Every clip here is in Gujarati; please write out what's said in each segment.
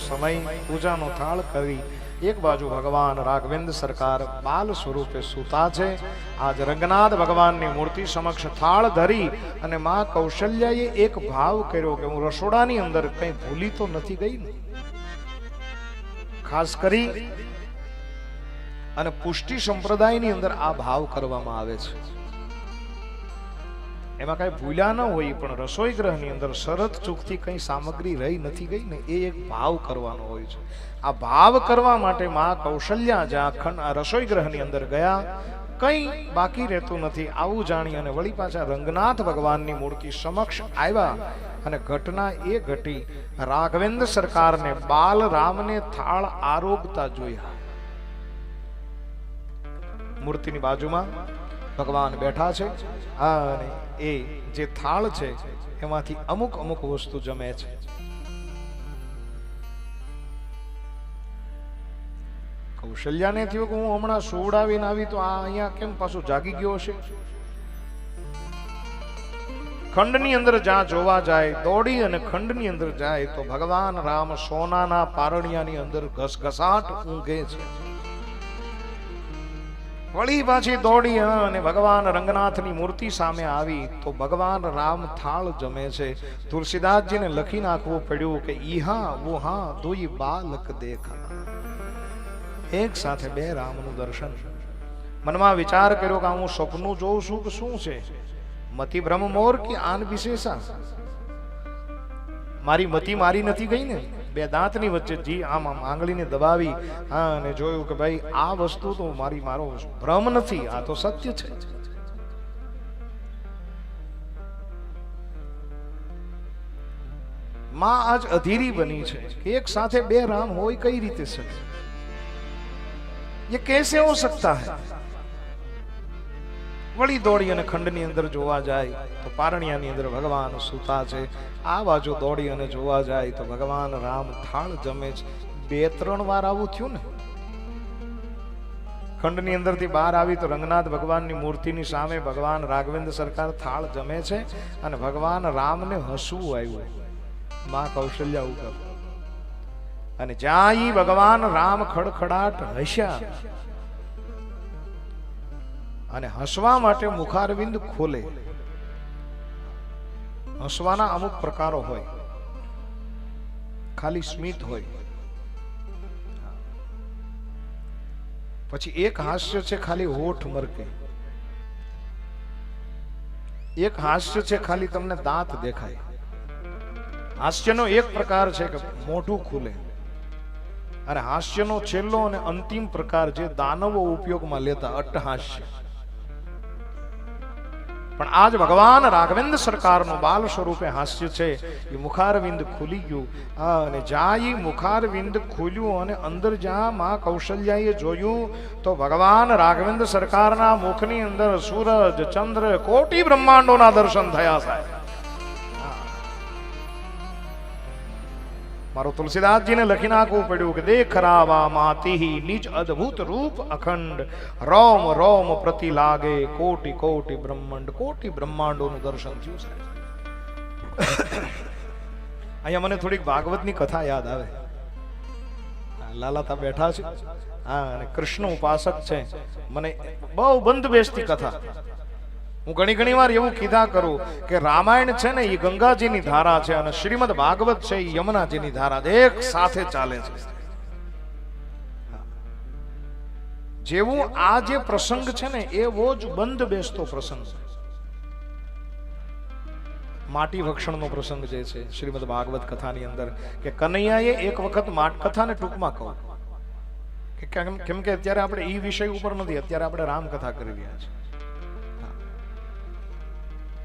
સમય, પૂજાનો થાળ કરી એક બાજુ ભગવાન રાઘવેન્દ્ર સરકાર બાલ સ્વરૂપે સૂતા છે. આજ રંગનાથ ભગવાનની મૂર્તિ સમક્ષ થાળ ધરી અને મા કૌશલ્યાએ એક ભાવ કર્યો કે હું રસોડાની અંદર કંઈ ભૂલી તો નથી ગઈ ખાસ કરી અને પુષ્ટિ સંપ્રદાયની અંદર આ ભાવ કરવામાં આવે છે. એમાં કઈ ભૂલ્યા ન હોય, પણ રસોઈ ગ્રહની અંદર શરત ચૂકથી કઈ સામગ્રી રહી નથી ગઈ ને એ એક ભાવ કરવાનો હોય છે. આ ભાવ કરવા માટે મા કૌશલ્યા જ્યાં ખંડ આ રસોઈ ગ્રહની અંદર ગયા, કઈ બાકી રહેતું નથી. આવું જાણી અને વળી પાછા રંગનાથ ભગવાનની મૂર્તિ સમક્ષ આવ્યા અને ઘટના એ ઘટી. રાઘવેન્દ્ર સરકારને બાલ રામને થાળ આરોગતા જોયા. મૂર્તિની બાજુમાં ભગવાન બેઠા છે. અને એ જે થાળ છે, એમાંથી અમુક અમુક વસ્તુ જમે છે. કૌશલ્યાને થયું કે હું હમણાં સોવડાવીને આવી તો આ અહીંયા કેમ પાછું જાગી ગયો હશે? ખંડની અંદર જ્યાં જોવા જાય, દોડી અને ખંડની અંદર જાય તો ભગવાન રામ સોનાના પારણિયાની અંદર ઘસઘસાટ ઊંઘે છે. વળી પાછી દોડી અને ભગવાન રંગનાથની મૂર્તિ સામે આવી તો ભગવાન રામ થાળ જમે છે. તુલસીદાસજીને લખી નાખવું પડ્યું કે, ઈહા વુહા દુઈ બાલક દેખા. એક સાથે બે રામનું દર્શન. મનમાં વિચાર કર્યો કે હું સપનું જોઉં છું કે શું છે? મતિ ભ્રમ મોર કે આન વિશેષા? મારી મતિ મારી નથી ગઈ ને. બે દાંતની વચ્ચે જી આમ આમ આંગળીને દબાવી હા અને જોયું કે ભાઈ આ વસ્તુ તો મારી મારો ભ્રમ નથી આ તો સત્ય છે માં આજ અધીરી બની છે કે એક સાથે બે રામ હોય કઈ રીતે શકે ये कैसे हो सकता है વળી દોડી અને ખંડની અંદર જોવા જાય તો પારણિયાની અંદર ભગવાન સૂતા છે. આ બાજુ દોડી અને જોવા જાય તો ભગવાન રામ થાળ જમે છે. બે ત્રણ વાર આવું થયું ને? ખંડની અંદરથી બહાર આવી તો રંગનાથ ભગવાનની મૂર્તિની સામે ભગવાન રાઘવેન્દ્ર સરકાર થાળ જમે છે અને ભગવાન રામને હસવું આવ્યું. માં કૌશલ્યા ઉપર અને જ્યાં ભગવાન રામ ખડખડાટ હસ્યા અને હસવા માટે મુખારવિંદ ખોલે. હસવાના અમુક પ્રકારો હોય. ખાલી સ્મિત હોય. પછી એક હાસ્ય છે ખાલી હોઠ મરકે. એક હાસ્ય છે ખાલી તમને દાંત દેખાય. હાસ્યનો એક પ્રકાર છે કે મોઢું ખુલે. અને હાસ્યનો છેલ્લો અને અંતિમ પ્રકાર જે દાનવો ઉપયોગમાં લેતા અટ્ટહાસ્ય. પણ આજ ભગવાન રાઘવેન્દ્ર સરકારનું બાલ સ્વરૂપે હાસ્ય છે. એ મુખારવિંદ ખુલી ગયું. અને જ્યાં એ મુખારવિંદ ખુલ્યું અને અંદર જ્યાં માં કૌશલ્યાએ જોયું, તો ભગવાન રાઘવેન્દ્ર સરકારના મુખની અંદર સૂરજ, ચંદ્ર, કોટી બ્રહ્માંડોના દર્શન થયા સાહેબ. મારો તુલસીદાસજીને લખી નાખવું પડ્યું કે દેખ રાવા માતી નિજ અદ્ભુત રૂપ અખંડ. રોમ રોમ પ્રતિ લાગે કોટી કોટી બ્રહ્માંડ, કોટી બ્રહ્માંડોનું દર્શન થયું છે. અહીંયા મને થોડીક ભાગવતની કથા યાદ આવે. લાલાતા બેઠા છે. હા, અને કૃષ્ણ ઉપાસક છે. મને બહુ બંધ બેસતી કથા. હું ઘણી ઘણી વાર એવું કીધા કરું કે રામાયણ છે ને એ ગંગાજીની ધારા છે અને શ્રીમદ ભાગવત છે એ યમુનાજીની ધારા છે. એક સાથે ચાલે છે. જેવું આ જે પ્રસંગ છે ને એવો જ બંધ બેસતો પ્રસંગ માટી ભક્ષણનો પ્રસંગ જે છે, શ્રીમદ ભાગવત કથાની અંદર, કે કનૈયાએ એક વખત માટ કથાને ટૂંકમાં કહું. કે કેમ કેમ કે અત્યારે આપણે એ વિષય ઉપર નથી, અત્યારે આપણે રામકથા કરી રહ્યા છીએ.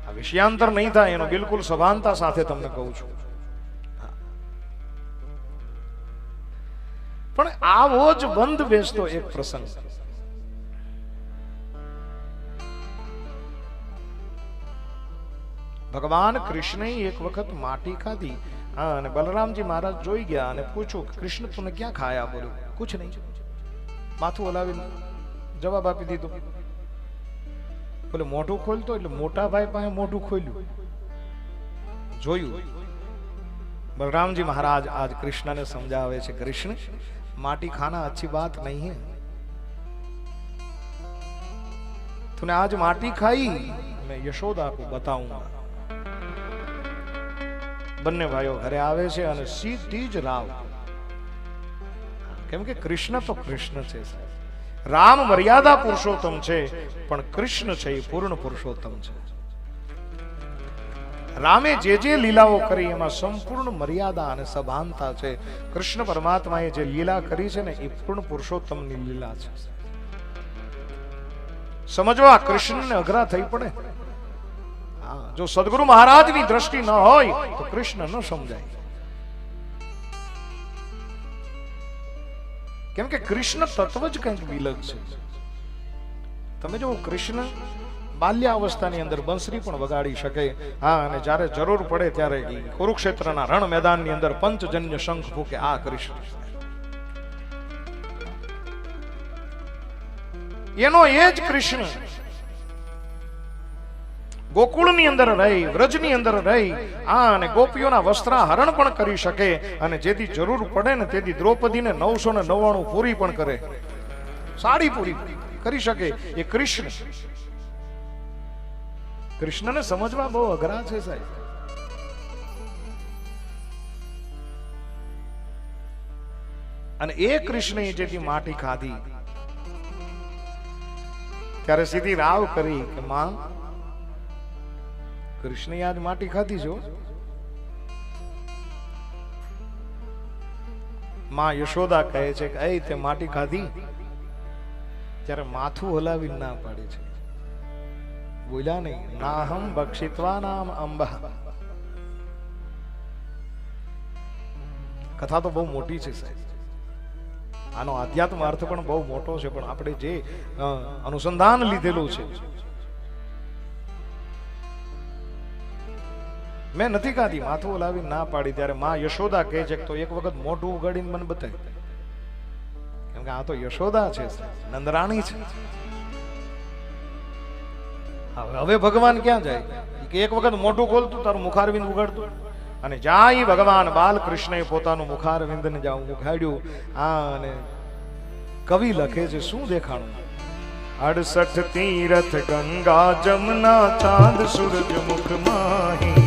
આ વિષયાંતર નહીં થાય, એનો બિલકુલ સભાનતા સાથે તમને કહું છું. પણ આવો જ બંધ બેસતો એક પ્રસંગ. ભગવાન કૃષ્ણએ એક વખત માટી ખાધી અને બલરામજી મહારાજ જોઈ ગયા અને પૂછ્યું કૃષ્ણ તુને ક્યાં ખાયા? બોલ્યો, કુછ નહીં. માથું હલાવીને જવાબ આપી દીધો. પેલું મોઢું ખોલતો એટલે મોટા ભાઈ પાસે મોઢું ખોલ્યું. જોયું? બલરામજી મહારાજ આજ કૃષ્ણને સમજાવે છે, કૃષ્ણ, માટી ખાના અચ્છી વાત નહીં હે. તુને આજ માટી ખાઈ? મેં યશોદા કો બતાવું. બંને ભાઈઓ ઘરે આવે છે અને સીધી જ રાવ કેમ કે કૃષ્ણ તો કૃષ્ણ છે, સાહેબ. રામ મર્યાદા પુરુષોત્તમ છે, પણ કૃષ્ણ છે એ પૂર્ણ પુરુષોત્તમ છે. રામે જે જે લીલાઓ કરી એમાં સંપૂર્ણ મર્યાદા અને સભાનતા છે. કૃષ્ણ પરમાત્માએ જે લીલા કરી છે ને એ પૂર્ણ પુરુષોત્તમની લીલા છે. સમજવા, કૃષ્ણને અઘરા થઈ પડે. જો સદગુરુ મહારાજની દ્રષ્ટિ ન હોય, તો કૃષ્ણ ન સમજાય. કેમ કે કૃષ્ણ તત્વ જ કંઈક વિલગ છે. તમે જો કૃષ્ણ બાલ્યાવસ્થાની અંદર બંસરી પણ વગાડી શકે, હા, અને જ્યારે જરૂર પડે ત્યારે કુરુક્ષેત્રના રણ મેદાનની અંદર પંચજન્ય શંખ ફૂકે આ કૃષ્ણ. એનો એ જ કૃષ્ણ ગોકુળની અંદર રહી, વ્રજની અંદર રહી, આ અને ગોપીઓના વસ્ત્રાહરણ પણ કરી શકે અને જેથી જરૂર પડે ને તેથી દ્રૌપદીને નવસો ને નવ્વાણું પૂરી પણ કરે. સાડી પૂરી કરી શકે. એ કૃષ્ણ. કૃષ્ણને સમજવા બહુ અઘરા છે સાહેબ. અને એ કૃષ્ણએ જેથી માટી ખાધી, ત્યારે સીધી રાવ કરી કે, માં કૃષ્ણએ આજ માટી ખાધી છો? માં યશોદા કહે છે કે એ તે માટી ખાધી? ત્યારે માથું હલાવી ના પાડે છે. બોલ્યા નહીં, નાહમ બક્ષિત્વા નામ અંબા. કથા તો બહુ મોટી છે, સાહેબ. આનો આધ્યાત્મ અર્થ પણ બહુ મોટો છે, પણ આપણે જે અનુસંધાન લીધેલું છે મેં નથી કાધી માથું હલાવી ના પાડી ત્યારે માં યશોદા કહે છે તો એક વખત મોઢું ઉગાડીને મને બતાય. કેમ કે આ તો યશોદા છે, નંદરાણી છે. હવે ભગવાન ક્યાં જાય? કે એક વખત મોઢું ખોલતું, તારું મુખારવિંદ ઉગાડતું. અને જાય ભગવાન, બાલકૃષ્ણએ પોતાનું મુખારવિંદને જાઉં ઉઘાડ્યું. આ અને કવિ લખે છે, શું દેખાણું? અડસઠ તીરથ ગંગા, જમના ચાંદ, સૂરજ મુખ માહી.